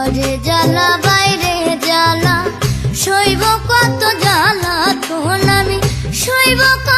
ঘরে জ্বালা বাইরে জ্বালা শৈব কত জ্বালা তোন আমি শৈব কত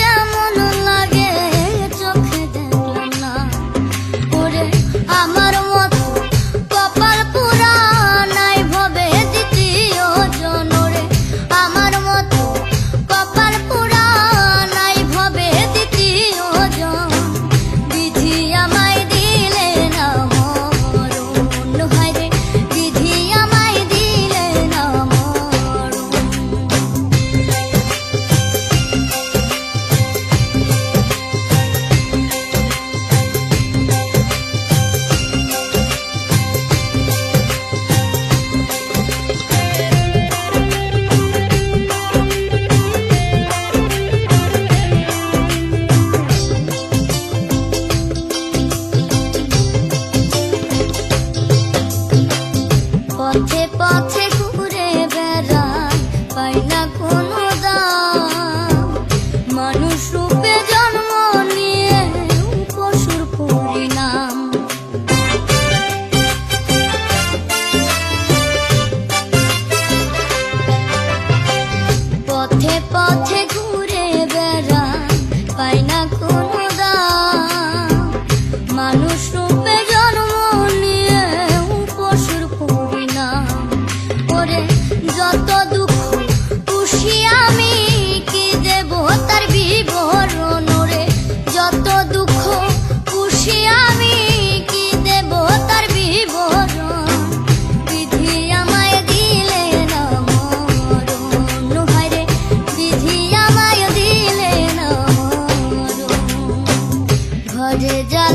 I'll take you.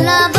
love